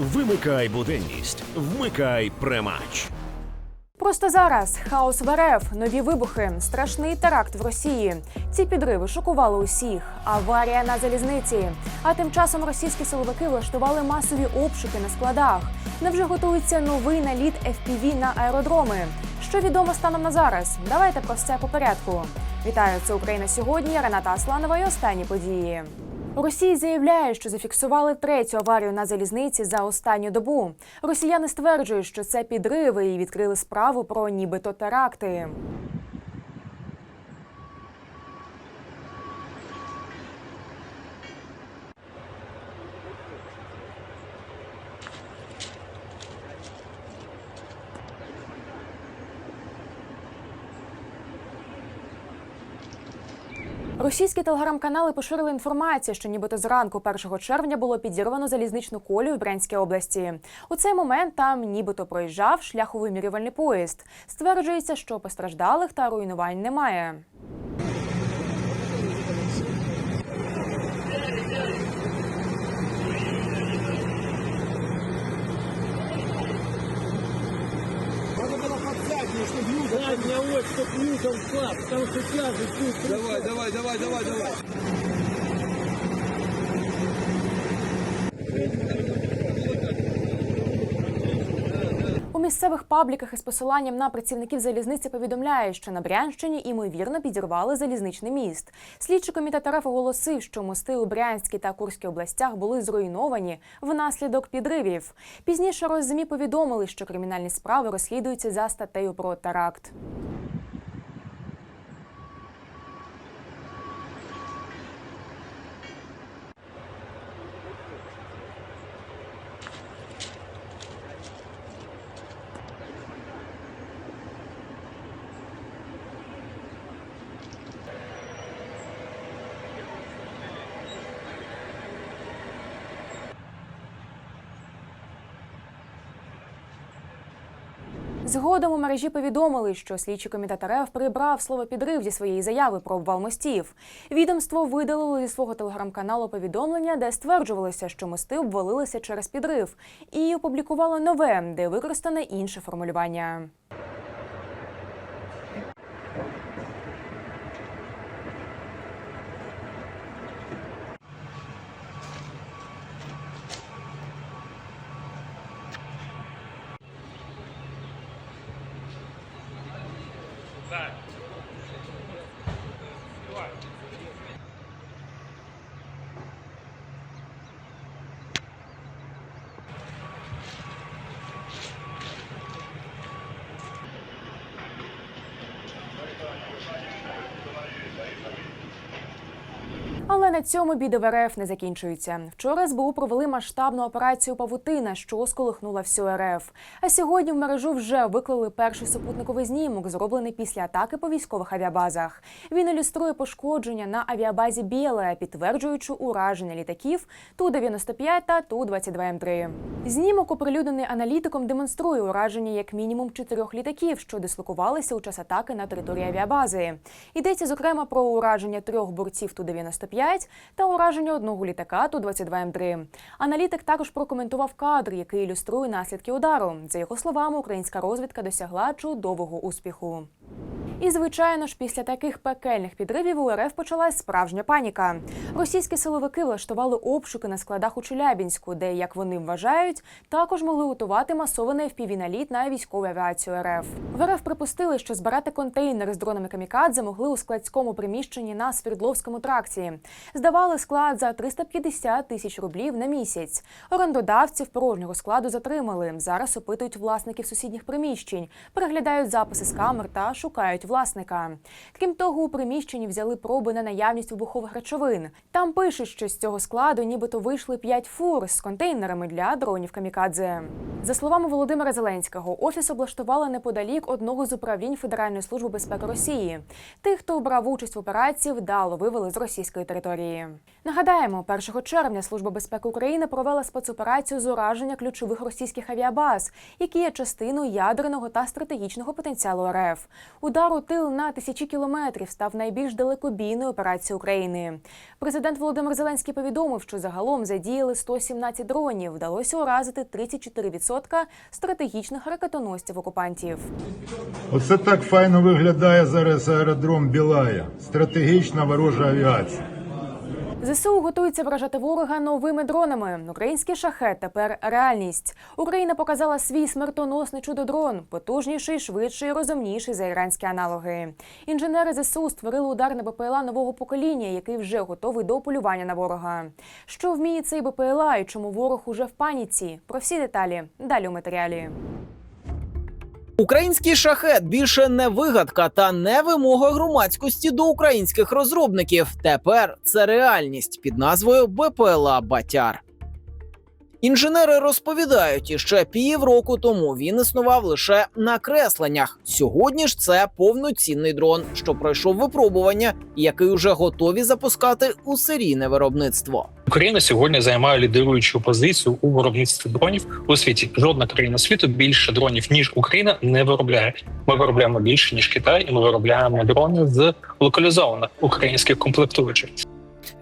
Вимикай буденність, вмикай премач. Просто зараз хаос в РФ, нові вибухи, страшний теракт в Росії. Ці підриви шокували усіх. Аварія на залізниці. А тим часом російські силовики влаштували масові обшуки на складах. Невже готується новий наліт FPV на аеродроми? Що відомо станом на зараз? Давайте про все по порядку. Вітаю, це Україна сьогодні. Рената Асланова і останні події. У Росії заявляє, що зафіксували третю аварію на залізниці за останню добу. Росіяни стверджують, що це підриви і відкрили справу про нібито теракти. Російські телеграм-канали поширили інформацію, що нібито зранку 1 червня було підірвано залізничну колію в Брянській області. У цей момент там нібито проїжджав шляховимірювальний поїзд. Стверджується, що постраждалих та руйнувань немає. Задняя ось, чтоб юзом слаб, потому что тяжесть будет. Давай, давай, давай, давай, давай. У місцевих пабліках із посиланням на працівників залізниці повідомляє, що на Брянщині ймовірно підірвали залізничний міст. Слідчий комітет РФ оголосив, що мости у Брянській та Курській областях були зруйновані внаслідок підривів. Пізніше роззмі повідомили, що кримінальні справи розслідуються за статтею про теракт. Згодом у мережі повідомили, що слідчий комітет РФ прибрав слово підрив зі своєї заяви про обвал мостів. Відомство видалило зі свого телеграм-каналу повідомлення, де стверджувалося, що мости обвалилися через підрив, і опублікувало нове, де використане інше формулювання. На цьому біди в РФ не закінчуються. Вчора СБУ провели масштабну операцію Павутина, що сколихнула всю РФ. А сьогодні в мережу вже виклали перший супутниковий знімок, зроблений після атаки по військових авіабазах. Він ілюструє пошкодження на авіабазі Біле, підтверджуючи ураження літаків Ту-95 та Ту-22М3. Знімок, оприлюднений аналітиком, демонструє ураження як мінімум чотирьох літаків, що дислокувалися у час атаки на території авіабази. Йдеться зокрема про ураження трьох борців Ту-95 та ураження одного літака Ту-22М3. Аналітик також прокоментував кадр, який ілюструє наслідки удару. За його словами, українська розвідка досягла чудового успіху. І звичайно ж, після таких пекельних підривів у РФ почалась справжня паніка. Російські силовики влаштували обшуки на складах у Челябінську, де, як вони вважають, також могли готувати масований впівіналіт на військову авіацію РФ. В РФ припустили, що збирати контейнери з дронами камікадзе могли у складському приміщенні на Свердловському тракті. Здавали склад за 350 тисяч рублів на місяць. Орендодавців порожнього складу затримали. Зараз опитують власників сусідніх приміщень, переглядають записи з камер та шукають власника. Крім того, у приміщенні взяли проби на наявність вибухових речовин. Там пишуть, що з цього складу нібито вийшли п'ять фур з контейнерами для дронів камікадзе. За словами Володимира Зеленського, офіс облаштували неподалік одного з управлінь Федеральної служби безпеки Росії. Тих, хто брав участь в операції, вдало вивели з російської території. Нагадаємо, 1 червня Служба безпеки України провела спецоперацію з ураження ключових російських авіабаз, які є частиною ядерного та стратегічного потенціалу РФ. Удар у тил на тисячі кілометрів став найбільш далекобійною операцією України. Президент Володимир Зеленський повідомив, що загалом задіяли 117 дронів. Вдалося уразити 34% стратегічних ракетоносців окупантів. Оце так файно виглядає зараз аеродром Білая. Стратегічна ворожа авіація. ЗСУ готується вражати ворога новими дронами. Український шахет тепер реальність. Україна показала свій смертоносний чудо-дрон, потужніший, швидший, розумніший за іранські аналоги. Інженери ЗСУ створили удар на БПЛА нового покоління, який вже готовий до полювання на ворога. Що вміє цей БПЛА і чому ворог уже в паніці? Про всі деталі далі у матеріалі. Український шахет більше не вигадка та не вимога громадськості до українських розробників. Тепер це реальність під назвою БПЛА Батяр. Інженери розповідають, іще півроку тому він існував лише на кресленнях. Сьогодні ж це повноцінний дрон, що пройшов випробування, який уже готові запускати у серійне виробництво. Україна сьогодні займає лідируючу позицію у виробництві дронів у світі. Жодна країна світу більше дронів ніж Україна не виробляє. Ми виробляємо більше ніж Китай, і ми виробляємо дрони з локалізованих українських комплектуючих.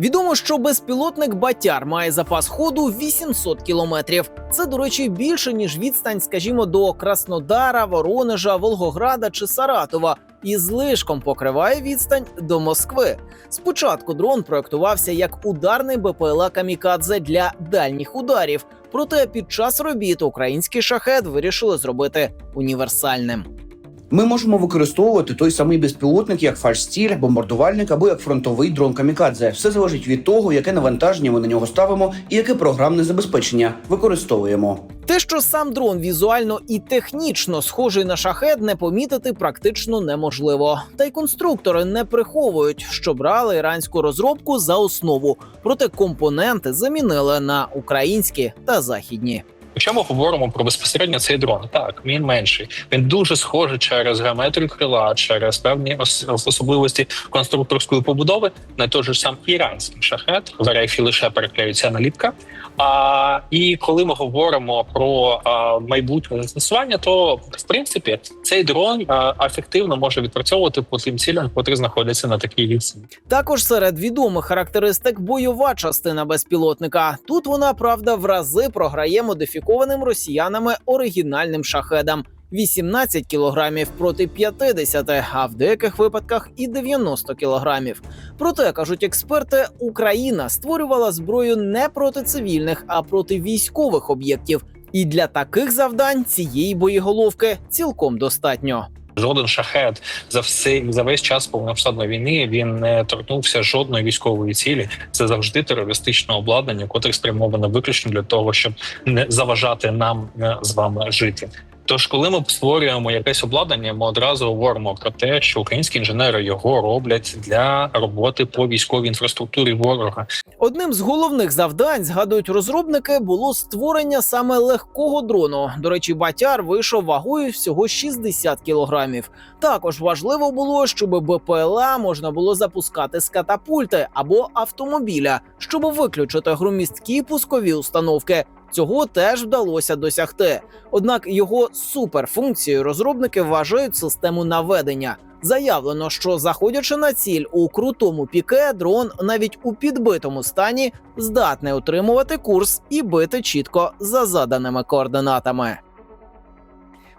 Відомо, що безпілотник Батяр має запас ходу 800 кілометрів. Це, до речі, більше ніж відстань, скажімо, до Краснодара, Воронежа, Волгограда чи Саратова, і злишком покриває відстань до Москви. Спочатку дрон проектувався як ударний БПЛА Камікадзе для дальніх ударів. Проте під час робіт український шахет вирішили зробити універсальним. Ми можемо використовувати той самий безпілотник як фальшстіль, бомбардувальник або як фронтовий дрон камікадзе. Все залежить від того, яке навантаження ми на нього ставимо і яке програмне забезпечення використовуємо. Те, що сам дрон візуально і технічно схожий на шахет, не помітити практично неможливо. Та й конструктори не приховують, що брали іранську розробку за основу, проте компоненти замінили на українські та західні. Якщо ми говоримо про безпосередньо цей дрон, так він менший. Він дуже схожий через геометрію крила, через певні особливості конструкторської побудови на той же сам іранський шахет. В РФ лише переклеюється наліпка. А і коли ми говоримо про а, майбутнє застосування, то в принципі цей дрон а, ефективно може відпрацьовувати по тим цілям, котрі знаходяться на такій відстані. Також серед відомих характеристик бойова частина безпілотника. Тут вона правда в рази програє модифікованим росіянами оригінальним шахедам. 18 кілограмів проти 50, а в деяких випадках і 90 кілограмів. Проте кажуть експерти, Україна створювала зброю не проти цивільних, а проти військових об'єктів. І для таких завдань цієї боєголовки цілком достатньо. Жоден шахет за все за весь час повномасштабної війни він не торкнувся жодної військової цілі. Це завжди терористичне обладнання, котре спрямоване виключно для того, щоб не заважати нам е, з вами жити. Тож, коли ми створюємо якесь обладнання, ми одразу говоримо про те, що українські інженери його роблять для роботи по військовій інфраструктурі ворога. Одним з головних завдань, згадують розробники, було створення саме легкого дрону. До речі, батяр вийшов вагою всього 60 кілограмів. Також важливо було, щоб БПЛА можна було запускати з катапульти або автомобіля, щоб виключити громісткі пускові установки. Цього теж вдалося досягти. Однак його суперфункцією розробники вважають систему наведення. Заявлено, що заходячи на ціль у крутому піке, дрон навіть у підбитому стані здатний утримувати курс і бити чітко за заданими координатами.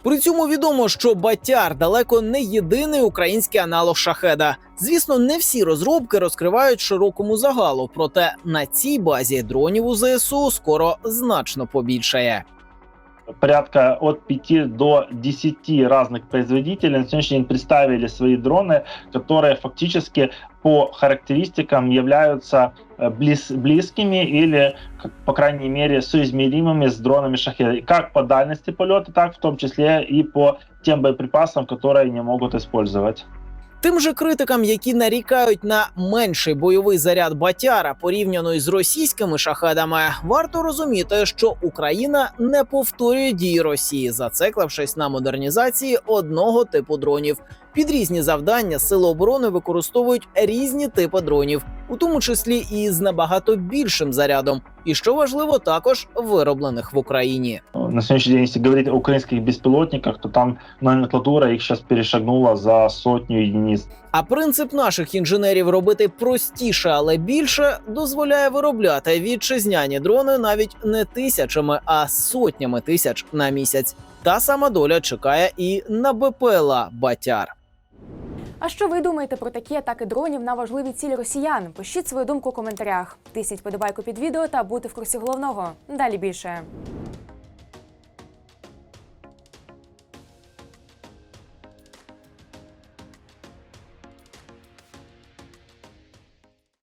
При цьому відомо, що Батяр далеко не єдиний український аналог шахеда. Звісно, не всі розробки розкривають широкому загалу, проте на цій базі дронів у ЗСУ скоро значно побільшає. Порядка от 5 до 10 разных производителей на сегодняшний день представили свои дроны, которые фактически по характеристикам являются э, близ- близкими или, как, по крайней мере, соизмеримыми с дронами Шахеда. Как по дальности полета, так в том числе и по тем боеприпасам, которые они могут использовать. Тим же критикам, які нарікають на менший бойовий заряд Батяра порівняно із російськими шахедами, варто розуміти, що Україна не повторює дії Росії, зациклившись на модернізації одного типу дронів. Під різні завдання сили оборони використовують різні типи дронів. у тому числі і з набагато більшим зарядом, і що важливо, також вироблених в Україні. На сегодняшний день, если говорить о украинских беспилотниках, то там номенклатура их сейчас перешагнула за сотню единиц. А принцип наших інженерів робити простіше, але більше дозволяє виробляти вітчизняні дрони навіть не тисячами, а сотнями тисяч на місяць. Та сама доля чекає і на БПЛА Батяр. А що ви думаєте про такі атаки дронів на важливі цілі росіян? Пишіть свою думку у коментарях. Тисніть подобайку під відео та бути в курсі головного. Далі більше.